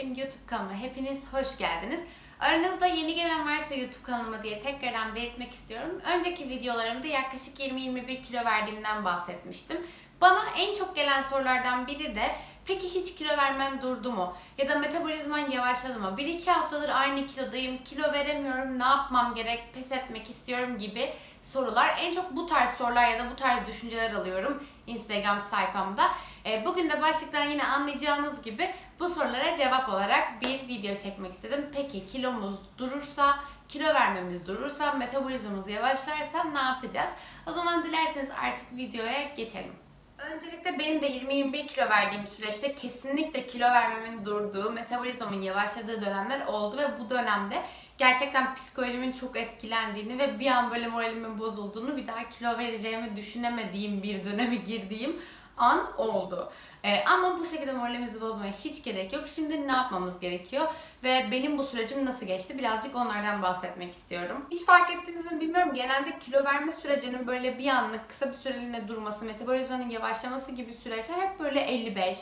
Tarif'in YouTube kanalıma hepiniz hoş geldiniz. Aranızda yeni gelen varsa YouTube kanalıma diye tekrardan belirtmek istiyorum. Önceki videolarımda yaklaşık 20-21 kilo verdiğimden bahsetmiştim. Bana en çok gelen sorulardan biri de peki hiç kilo vermem durdu mu? Ya da metabolizman yavaşladı mı? 1-2 haftadır aynı kilodayım, kilo veremiyorum, ne yapmam gerek, pes etmek istiyorum gibi sorular. En çok bu tarz sorular ya da bu tarz düşünceler alıyorum Instagram sayfamda. E, Bugün de başlıktan yine anlayacağınız gibi bu sorulara cevap olarak bir video çekmek istedim. Peki kilomuz durursa, kilo vermemiz durursa, metabolizmamız yavaşlarsa ne yapacağız? O zaman dilerseniz artık videoya geçelim. Öncelikle benim de 20-21 kilo verdiğim süreçte kesinlikle kilo vermemin durduğu, metabolizmamın yavaşladığı dönemler oldu ve bu dönemde gerçekten psikolojimin çok etkilendiğini ve bir an böyle moralimin bozulduğunu, bir daha kilo vereceğimi düşünemediğim bir döneme girdiğim an oldu. Ee, ama bu şekilde moralimizi bozmaya hiç gerek yok. Şimdi ne yapmamız gerekiyor ve benim bu sürecim nasıl geçti birazcık onlardan bahsetmek istiyorum. Hiç fark ettiniz mi bilmiyorum. Genelde kilo verme sürecinin böyle bir anlık kısa bir süreliğine durması, metabolizmanın yavaşlaması gibi süreçler hep böyle 55,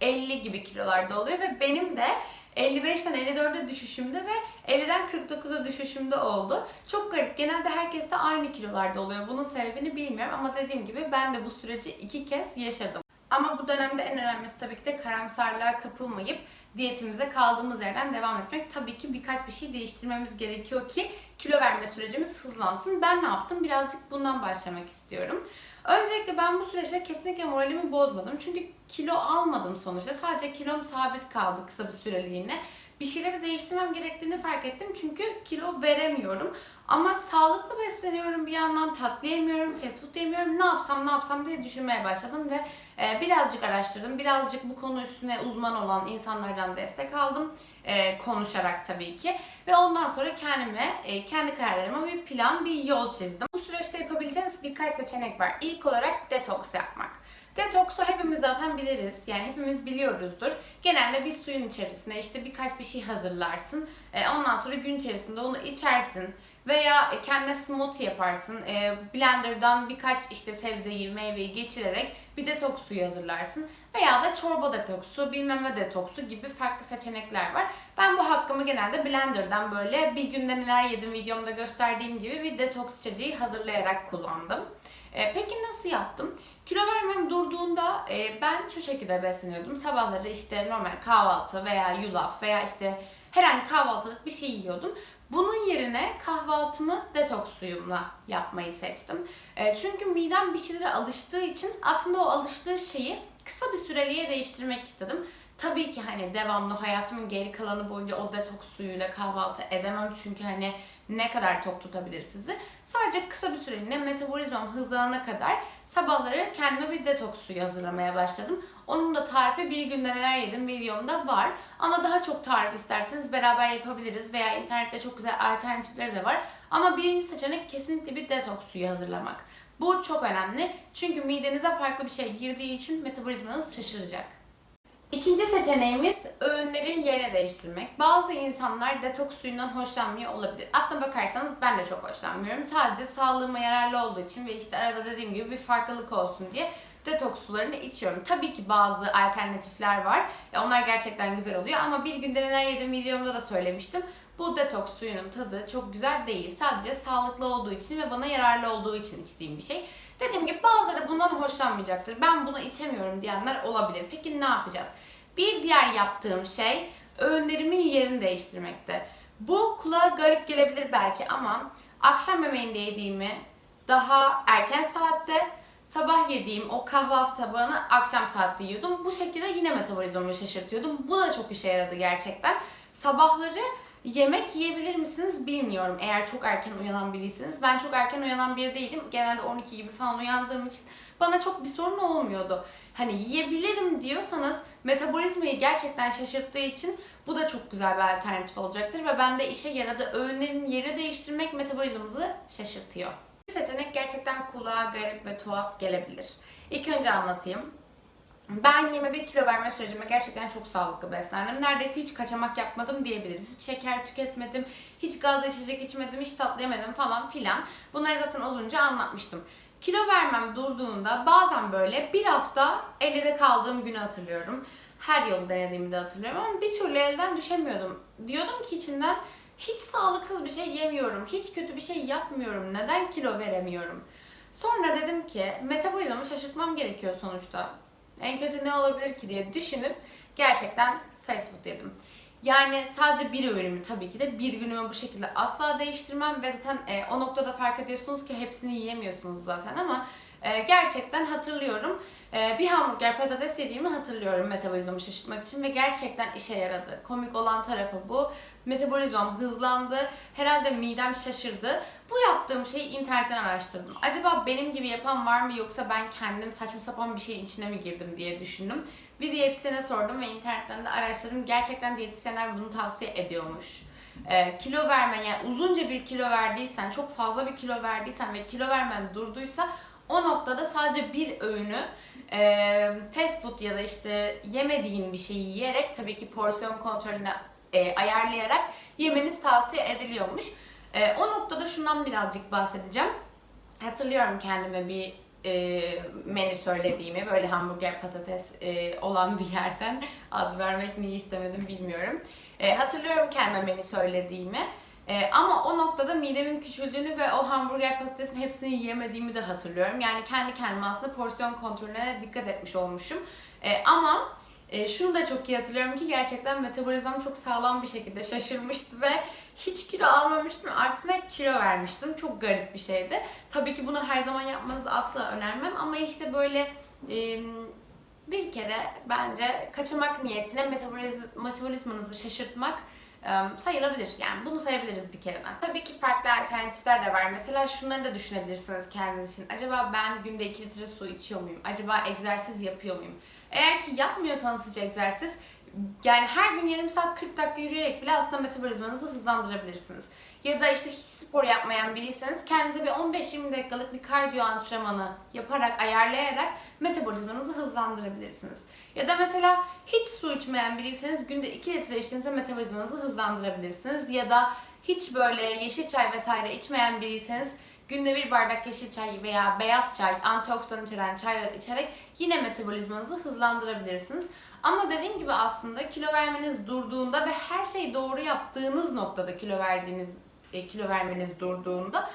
50 gibi kilolarda oluyor ve benim de 55'ten 54'e düşüşümde ve 50'den 49'a düşüşümde oldu. Çok garip. Genelde herkes de aynı kilolarda oluyor. Bunun sebebini bilmiyorum ama dediğim gibi ben de bu süreci iki kez yaşadım. Ama bu dönemde en önemlisi tabii ki de karamsarlığa kapılmayıp diyetimize kaldığımız yerden devam etmek. Tabii ki birkaç bir şey değiştirmemiz gerekiyor ki kilo verme sürecimiz hızlansın. Ben ne yaptım? Birazcık bundan başlamak istiyorum. Öncelikle ben bu süreçte kesinlikle moralimi bozmadım. Çünkü kilo almadım sonuçta. Sadece kilom sabit kaldı kısa bir süreliğine. Bir şeyleri değiştirmem gerektiğini fark ettim. Çünkü kilo veremiyorum. Ama sağlıklı besleniyorum bir yandan tatlı yemiyorum, fast food yemiyorum. Ne yapsam ne yapsam diye düşünmeye başladım ve e, birazcık araştırdım. Birazcık bu konu üstüne uzman olan insanlardan destek aldım. E, konuşarak tabii ki. Ve ondan sonra kendime, e, kendi kararlarıma bir plan, bir yol çizdim. Bu süreçte yapabileceğiniz birkaç seçenek var. İlk olarak detoks yapmak. Detoksu hepimiz zaten biliriz. Yani hepimiz biliyoruzdur. Genelde bir suyun içerisine işte birkaç bir şey hazırlarsın. E, ondan sonra gün içerisinde onu içersin. Veya kendine smoothie yaparsın. E, blenderdan birkaç işte sebzeyi, meyveyi geçirerek bir detoks suyu hazırlarsın. Veya da çorba detoksu, bilmem ne detoksu gibi farklı seçenekler var. Ben bu hakkımı genelde blenderdan böyle bir günde neler yedim videomda gösterdiğim gibi bir detoks içeceği hazırlayarak kullandım. E, peki nasıl yaptım? Kilo vermem durduğunda ben şu şekilde besleniyordum. Sabahları işte normal kahvaltı veya yulaf veya işte herhangi kahvaltılık bir şey yiyordum. Bunun yerine kahvaltımı detoks suyumla yapmayı seçtim. E, çünkü midem bir şeylere alıştığı için aslında o alıştığı şeyi kısa bir süreliğe değiştirmek istedim. Tabii ki hani devamlı hayatımın geri kalanı boyunca o detoks suyuyla kahvaltı edemem çünkü hani ne kadar tok tutabilir sizi. Sadece kısa bir süreliğine metabolizmam hızlanana kadar sabahları kendime bir detoks suyu hazırlamaya başladım. Onun da tarifi bir günde neler yedim videomda var. Ama daha çok tarif isterseniz beraber yapabiliriz veya internette çok güzel alternatifleri de var. Ama birinci seçenek kesinlikle bir detoks suyu hazırlamak. Bu çok önemli çünkü midenize farklı bir şey girdiği için metabolizmanız şaşıracak. İkinci seçeneğimiz öğünlerin yerini değiştirmek. Bazı insanlar detoks suyundan hoşlanmıyor olabilir. Aslına bakarsanız ben de çok hoşlanmıyorum. Sadece sağlığıma yararlı olduğu için ve işte arada dediğim gibi bir farklılık olsun diye detoks sularını içiyorum. Tabii ki bazı alternatifler var. E, Onlar gerçekten güzel oluyor ama bir günde neler yedim videomda da söylemiştim. Bu detoks suyunun tadı çok güzel değil. Sadece sağlıklı olduğu için ve bana yararlı olduğu için içtiğim bir şey. Dediğim gibi bazıları bundan hoşlanmayacaktır. Ben bunu içemiyorum diyenler olabilir. Peki ne yapacağız? Bir diğer yaptığım şey öğünlerimin yerini değiştirmekte. Bu kulağa garip gelebilir belki ama akşam yemeğinde yediğimi daha erken saatte sabah yediğim o kahvaltı tabağını akşam saatte yiyordum. Bu şekilde yine metabolizmamı şaşırtıyordum. Bu da çok işe yaradı gerçekten. Sabahları yemek yiyebilir misiniz bilmiyorum eğer çok erken uyanan biriyseniz. Ben çok erken uyanan biri değilim. Genelde 12 gibi falan uyandığım için bana çok bir sorun olmuyordu. Hani yiyebilirim diyorsanız metabolizmayı gerçekten şaşırttığı için bu da çok güzel bir alternatif olacaktır ve bende işe yaradı. Öğünlerin yeri değiştirmek metabolizmamızı şaşırtıyor. Bir seçenek gerçekten kulağa garip ve tuhaf gelebilir. İlk önce anlatayım. Ben 21 kilo verme sürecime gerçekten çok sağlıklı beslendim. Neredeyse hiç kaçamak yapmadım diyebiliriz. Hiç şeker tüketmedim, hiç gazlı içecek içmedim, hiç tatlı yemedim falan filan. Bunları zaten uzunca anlatmıştım. Kilo vermem durduğunda bazen böyle bir hafta 50'de kaldığım günü hatırlıyorum. her yolu denediğimi de hatırlıyorum ama bir türlü elden düşemiyordum. Diyordum ki içimden hiç sağlıksız bir şey yemiyorum, hiç kötü bir şey yapmıyorum, neden kilo veremiyorum? Sonra dedim ki metabolizmamı şaşırtmam gerekiyor sonuçta. En kötü ne olabilir ki diye düşünüp gerçekten fast food yedim. Yani sadece bir öğünümü tabii ki de bir günümü bu şekilde asla değiştirmem ve zaten e, o noktada fark ediyorsunuz ki hepsini yiyemiyorsunuz zaten ama e, gerçekten hatırlıyorum. E, bir hamburger patates yediğimi hatırlıyorum metabolizmamı şaşırtmak için ve gerçekten işe yaradı. Komik olan tarafı bu. Metabolizmam hızlandı. Herhalde midem şaşırdı. Bu yaptığım şeyi internetten araştırdım. Acaba benim gibi yapan var mı yoksa ben kendim saçma sapan bir şeyin içine mi girdim diye düşündüm. Bir diyetisyene sordum ve internetten de araştırdım. Gerçekten diyetisyenler bunu tavsiye ediyormuş. Ee, kilo vermen yani uzunca bir kilo verdiysen, çok fazla bir kilo verdiysen ve kilo vermen durduysa o noktada sadece bir öğünü e, fast food ya da işte yemediğin bir şeyi yiyerek tabii ki porsiyon kontrolünü e, ayarlayarak yemeniz tavsiye ediliyormuş. E, o noktada şundan birazcık bahsedeceğim. Hatırlıyorum kendime bir e, menü söylediğimi böyle hamburger patates e, olan bir yerden ad vermek niye istemedim bilmiyorum. E, hatırlıyorum kendime menü söylediğimi. E, ama o noktada midemin küçüldüğünü ve o hamburger patatesin hepsini yiyemediğimi de hatırlıyorum. Yani kendi kendime aslında porsiyon kontrolüne dikkat etmiş olmuşum. E, ama e, şunu da çok iyi hatırlıyorum ki gerçekten metabolizmam çok sağlam bir şekilde şaşırmıştı ve hiç kilo almamıştım. Aksine kilo vermiştim. Çok garip bir şeydi. Tabii ki bunu her zaman yapmanızı asla önermem ama işte böyle e, bir kere bence kaçamak niyetine metaboliz- metabolizmanızı şaşırtmak sayılabilir. Yani bunu sayabiliriz bir kereden. Tabii ki farklı alternatifler de var. Mesela şunları da düşünebilirsiniz kendiniz için. Acaba ben günde 2 litre su içiyor muyum? Acaba egzersiz yapıyor muyum? Eğer ki yapmıyorsanız hiç egzersiz, yani her gün yarım saat 40 dakika yürüyerek bile aslında metabolizmanızı hızlandırabilirsiniz. Ya da işte hiç spor yapmayan biriyseniz kendinize bir 15-20 dakikalık bir kardiyo antrenmanı yaparak, ayarlayarak metabolizmanızı hızlandırabilirsiniz. Ya da mesela hiç su içmeyen biriyseniz günde 2 litre içtiğinizde metabolizmanızı hızlandırabilirsiniz. Ya da hiç böyle yeşil çay vesaire içmeyen biriyseniz günde bir bardak yeşil çay veya beyaz çay, antioksidan içeren çaylar içerek yine metabolizmanızı hızlandırabilirsiniz. Ama dediğim gibi aslında kilo vermeniz durduğunda ve her şeyi doğru yaptığınız noktada kilo verdiğiniz e, kilo vermeniz durduğunda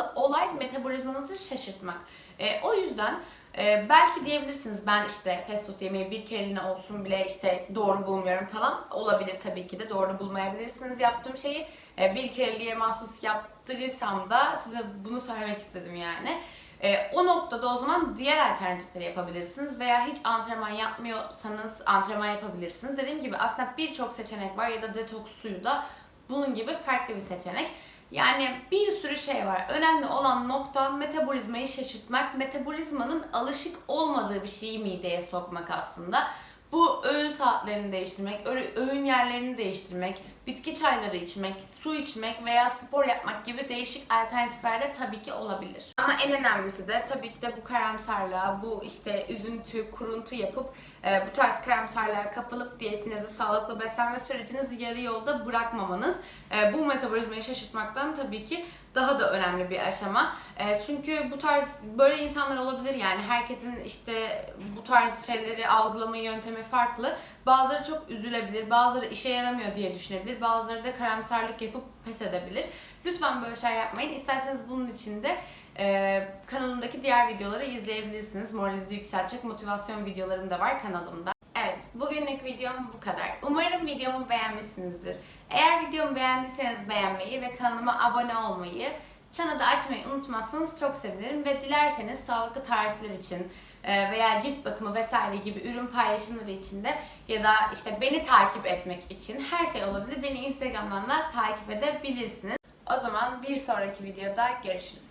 aslında olay metabolizmanızı şaşırtmak. E, o yüzden e, belki diyebilirsiniz ben işte fast food yemeği bir kereliğine olsun bile işte doğru bulmuyorum falan. Olabilir tabii ki de doğru bulmayabilirsiniz yaptığım şeyi. E, bir kereliğe mahsus yaptıysam da size bunu söylemek istedim yani. E, o noktada o zaman diğer alternatifleri yapabilirsiniz veya hiç antrenman yapmıyorsanız antrenman yapabilirsiniz. Dediğim gibi aslında birçok seçenek var ya da detoks suyu da bunun gibi farklı bir seçenek. Yani bir sürü şey var. Önemli olan nokta metabolizmayı şaşırtmak, metabolizmanın alışık olmadığı bir şeyi mideye sokmak aslında. Bu öğün saatlerini değiştirmek, öğ- öğün yerlerini değiştirmek, bitki çayları içmek, su içmek veya spor yapmak gibi değişik alternatifler de tabii ki olabilir. Ama en önemlisi de tabii ki de bu karamsarlığa, bu işte üzüntü, kuruntu yapıp e, bu tarz karamsarlığa kapılıp diyetinizi, sağlıklı beslenme sürecinizi yarı yolda bırakmamanız. E, bu metabolizmayı şaşırtmaktan tabii ki daha da önemli bir aşama. E, çünkü bu tarz böyle insanlar olabilir yani herkesin işte bu tarz şeyleri algılama yöntemi farklı. Bazıları çok üzülebilir, bazıları işe yaramıyor diye düşünebilir, bazıları da karamsarlık yapıp pes edebilir. Lütfen böyle şeyler yapmayın. İsterseniz bunun için de e, kanalımdaki diğer videoları izleyebilirsiniz. Moralinizi yükseltecek motivasyon videolarım da var kanalımda. Evet, bugünlük videom bu kadar. Umarım videomu beğenmişsinizdir. Eğer videomu beğendiyseniz beğenmeyi ve kanalıma abone olmayı, çanı da açmayı unutmazsanız çok sevinirim. Ve dilerseniz sağlıklı tarifler için e, veya cilt bakımı vesaire gibi ürün paylaşımları için de ya da işte beni takip etmek için her şey olabilir. Beni Instagram'dan da takip edebilirsiniz. O zaman bir sonraki videoda görüşürüz.